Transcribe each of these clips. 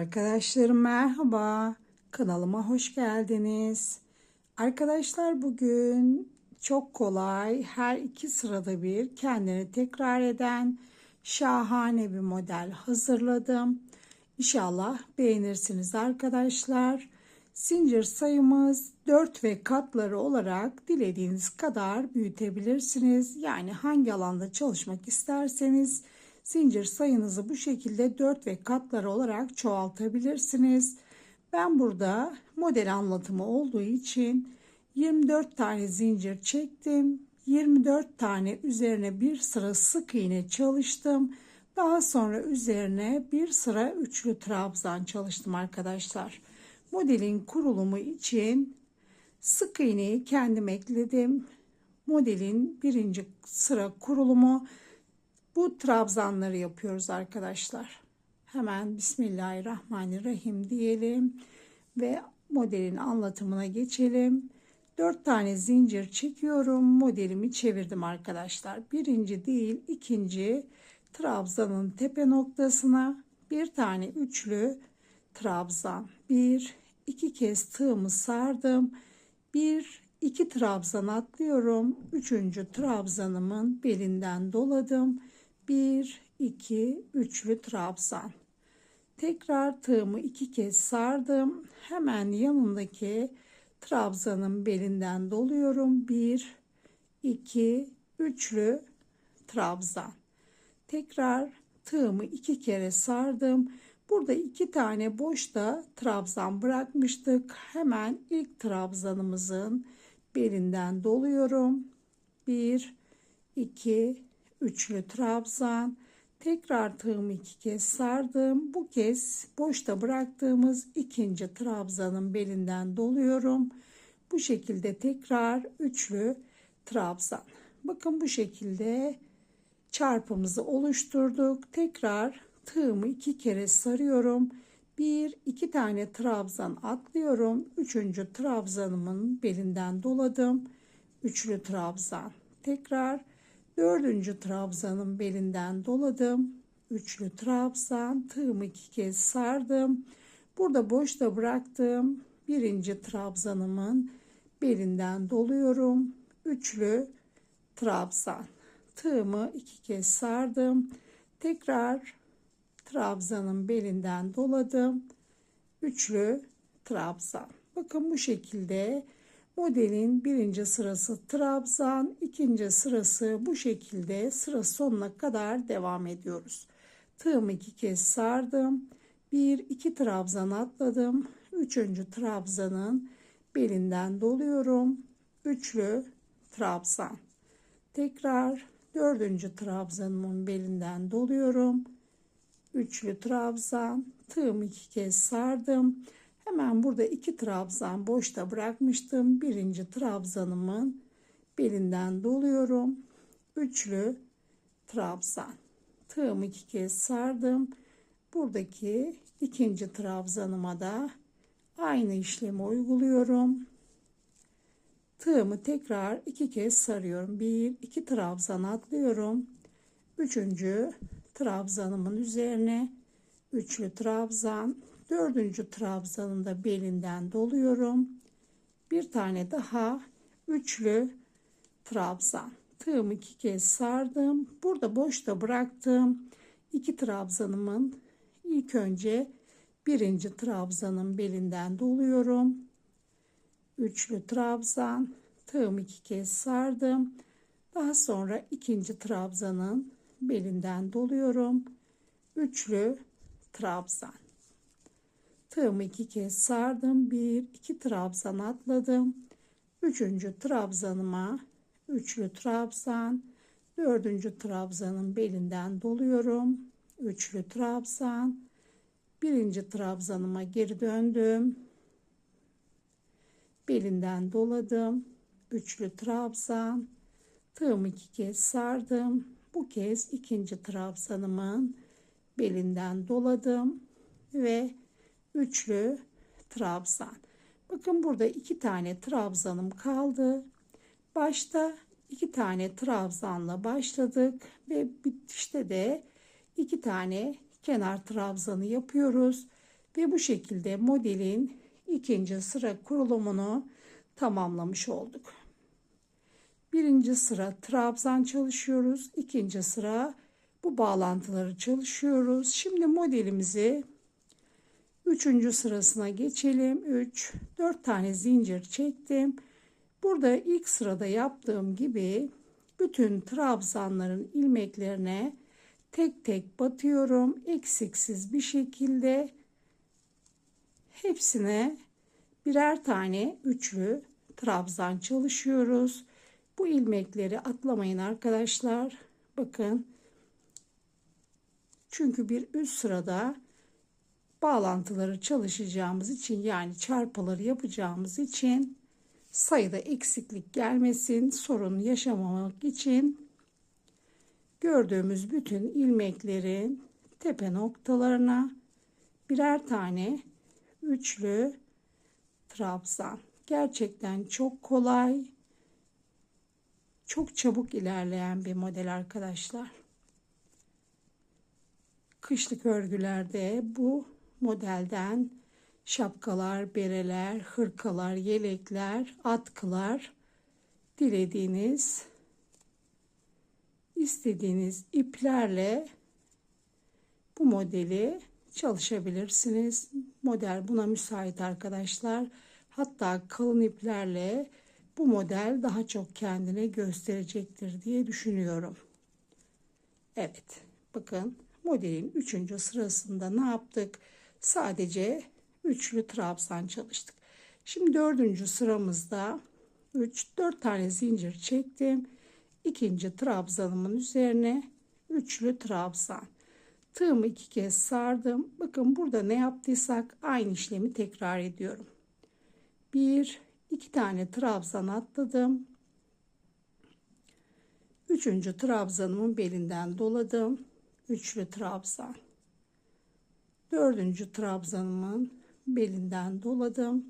Arkadaşlarım merhaba. Kanalıma hoş geldiniz. Arkadaşlar bugün çok kolay her iki sırada bir kendini tekrar eden şahane bir model hazırladım. İnşallah beğenirsiniz arkadaşlar. Zincir sayımız 4 ve katları olarak dilediğiniz kadar büyütebilirsiniz. Yani hangi alanda çalışmak isterseniz zincir sayınızı bu şekilde 4 ve katları olarak çoğaltabilirsiniz. Ben burada model anlatımı olduğu için 24 tane zincir çektim. 24 tane üzerine bir sıra sık iğne çalıştım. Daha sonra üzerine bir sıra üçlü trabzan çalıştım arkadaşlar. Modelin kurulumu için sık iğneyi kendim ekledim. Modelin birinci sıra kurulumu bu trabzanları yapıyoruz arkadaşlar. Hemen Bismillahirrahmanirrahim diyelim ve modelin anlatımına geçelim. 4 tane zincir çekiyorum. Modelimi çevirdim arkadaşlar. Birinci değil ikinci trabzanın tepe noktasına bir tane üçlü trabzan. Bir, iki kez tığımı sardım. Bir, iki trabzan atlıyorum. Üçüncü trabzanımın belinden doladım. Bir, iki, üçlü trabzan. Tekrar tığımı iki kez sardım. Hemen yanındaki trabzanın belinden doluyorum. Bir, iki, üçlü trabzan. Tekrar tığımı iki kere sardım. Burada iki tane boşta trabzan bırakmıştık. Hemen ilk trabzanımızın belinden doluyorum. Bir, iki, üçlü trabzan. Tekrar tığımı iki kez sardım. Bu kez boşta bıraktığımız ikinci trabzanın belinden doluyorum. Bu şekilde tekrar üçlü trabzan. Bakın bu şekilde çarpımızı oluşturduk. Tekrar tığımı iki kere sarıyorum. Bir, iki tane trabzan atlıyorum. Üçüncü trabzanımın belinden doladım. Üçlü trabzan. Tekrar dördüncü trabzanın belinden doladım. Üçlü trabzan. Tığımı iki kez sardım. Burada boşta bıraktım. Birinci trabzanımın belinden doluyorum. Üçlü trabzan. Tığımı iki kez sardım. Tekrar trabzanın belinden doladım. Üçlü trabzan. Bakın bu şekilde modelin birinci sırası trabzan, ikinci sırası bu şekilde sıra sonuna kadar devam ediyoruz. Tığımı iki kez sardım. Bir iki trabzan atladım. Üçüncü trabzanın belinden doluyorum. Üçlü trabzan. Tekrar dördüncü trabzanımın belinden doluyorum üçlü trabzan tığımı iki kez sardım hemen burada iki trabzan boşta bırakmıştım. Birinci trabzanımın belinden doluyorum. Üçlü trabzan. Tığımı iki kez sardım. Buradaki ikinci trabzanıma da aynı işlemi uyguluyorum. Tığımı tekrar iki kez sarıyorum. Bir iki trabzan atlıyorum. Üçüncü trabzanımın üzerine üçlü trabzan dördüncü trabzanın da belinden doluyorum. Bir tane daha üçlü trabzan. Tığımı iki kez sardım. Burada boşta bıraktım iki trabzanımın ilk önce birinci trabzanın belinden doluyorum. Üçlü trabzan. Tığımı iki kez sardım. Daha sonra ikinci trabzanın belinden doluyorum. Üçlü trabzan. Tığımı iki kez sardım. Bir, iki trabzan atladım. Üçüncü trabzanıma üçlü trabzan. Dördüncü trabzanın belinden doluyorum. Üçlü trabzan. Birinci trabzanıma geri döndüm. Belinden doladım. Üçlü trabzan. Tığımı iki kez sardım bu kez ikinci trabzanımın belinden doladım ve üçlü trabzan. Bakın burada iki tane trabzanım kaldı. Başta iki tane trabzanla başladık ve bitişte de iki tane kenar trabzanı yapıyoruz. Ve bu şekilde modelin ikinci sıra kurulumunu tamamlamış olduk. Birinci sıra trabzan çalışıyoruz. İkinci sıra bu bağlantıları çalışıyoruz. Şimdi modelimizi üçüncü sırasına geçelim. 3, 4 tane zincir çektim. Burada ilk sırada yaptığım gibi bütün trabzanların ilmeklerine tek tek batıyorum. Eksiksiz bir şekilde hepsine birer tane üçlü trabzan çalışıyoruz. Bu ilmekleri atlamayın arkadaşlar. Bakın. Çünkü bir üst sırada bağlantıları çalışacağımız için yani çarpıları yapacağımız için sayıda eksiklik gelmesin, sorun yaşamamak için gördüğümüz bütün ilmeklerin tepe noktalarına birer tane üçlü trabzan. Gerçekten çok kolay, çok çabuk ilerleyen bir model arkadaşlar. Kışlık örgülerde bu modelden şapkalar, bereler, hırkalar, yelekler, atkılar dilediğiniz istediğiniz iplerle bu modeli çalışabilirsiniz. Model buna müsait arkadaşlar. Hatta kalın iplerle bu model daha çok kendini gösterecektir diye düşünüyorum. Evet bakın modelin 3. sırasında ne yaptık? Sadece üçlü trabzan çalıştık. Şimdi dördüncü sıramızda 3 4 tane zincir çektim. İkinci trabzanımın üzerine üçlü trabzan. Tığımı iki kez sardım. Bakın burada ne yaptıysak aynı işlemi tekrar ediyorum. Bir, iki tane trabzan atladım. Üçüncü trabzanımın belinden doladım. Üçlü trabzan. Dördüncü trabzanımın belinden doladım.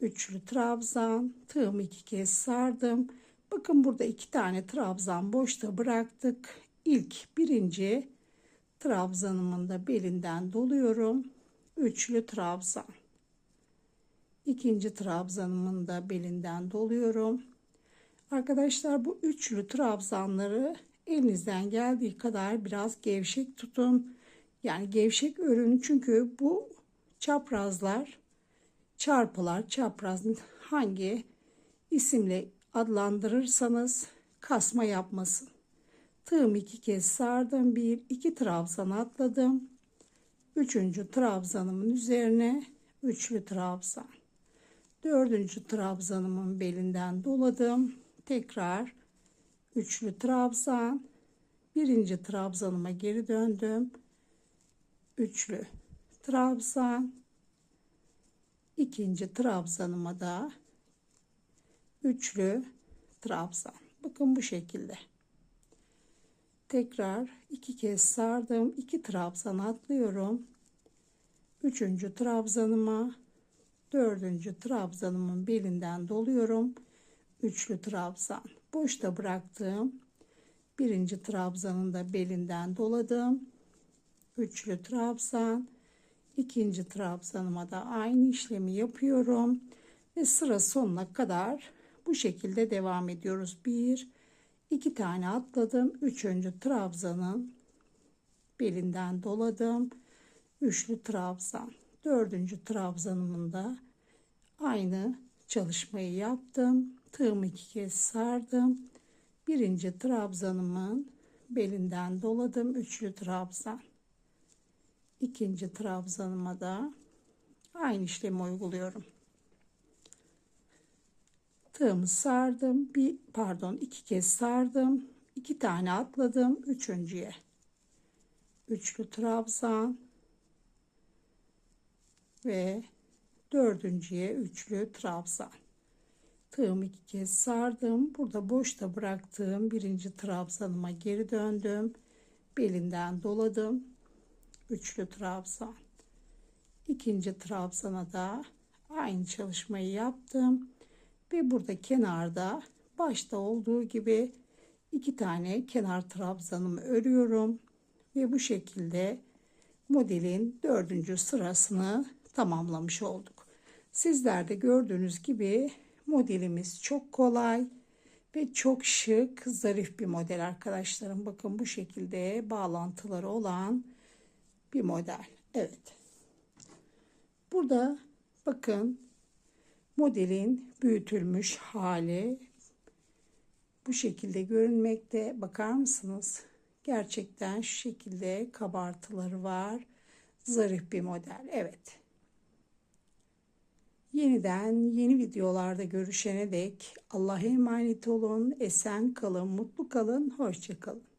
Üçlü trabzan. Tığımı iki kez sardım. Bakın burada iki tane trabzan boşta bıraktık. İlk birinci trabzanımın da belinden doluyorum. Üçlü trabzan. İkinci trabzanımın da belinden doluyorum. Arkadaşlar bu üçlü trabzanları elinizden geldiği kadar biraz gevşek tutun. Yani gevşek örün çünkü bu çaprazlar çarpılar çapraz hangi isimle adlandırırsanız kasma yapmasın. Tığım iki kez sardım. Bir, iki trabzan atladım. Üçüncü trabzanımın üzerine üçlü trabzan. Dördüncü trabzanımın belinden doladım. Tekrar üçlü trabzan. Birinci trabzanıma geri döndüm. Üçlü trabzan. İkinci trabzanıma da üçlü trabzan. Bakın bu şekilde. Tekrar iki kez sardım. iki trabzan atlıyorum. Üçüncü trabzanıma dördüncü trabzanımın belinden doluyorum. Üçlü trabzan. Boşta bıraktığım birinci trabzanın da belinden doladım. Üçlü trabzan. ikinci trabzanıma da aynı işlemi yapıyorum. Ve sıra sonuna kadar bu şekilde devam ediyoruz. Bir, iki tane atladım. Üçüncü trabzanın belinden doladım. Üçlü trabzan. Dördüncü trabzanımın da aynı çalışmayı yaptım. Tığımı iki kez sardım. Birinci trabzanımın belinden doladım. Üçlü trabzan. İkinci trabzanıma da aynı işlemi uyguluyorum. Tığımı sardım. Bir pardon iki kez sardım. iki tane atladım. Üçüncüye. Üçlü trabzan ve dördüncüye üçlü trabzan. Tığımı iki kez sardım. Burada boşta bıraktığım birinci trabzanıma geri döndüm. Belinden doladım. Üçlü trabzan. İkinci trabzana da aynı çalışmayı yaptım ve burada kenarda başta olduğu gibi iki tane kenar trabzanımı örüyorum ve bu şekilde modelin dördüncü sırasını tamamlamış olduk. Sizler de gördüğünüz gibi modelimiz çok kolay ve çok şık, zarif bir model arkadaşlarım. Bakın bu şekilde bağlantıları olan bir model. Evet. Burada bakın modelin büyütülmüş hali bu şekilde görünmekte. Bakar mısınız? Gerçekten şu şekilde kabartıları var. Zarif bir model. Evet. Yeniden yeni videolarda görüşene dek Allah'a emanet olun. Esen kalın, mutlu kalın, hoşça kalın.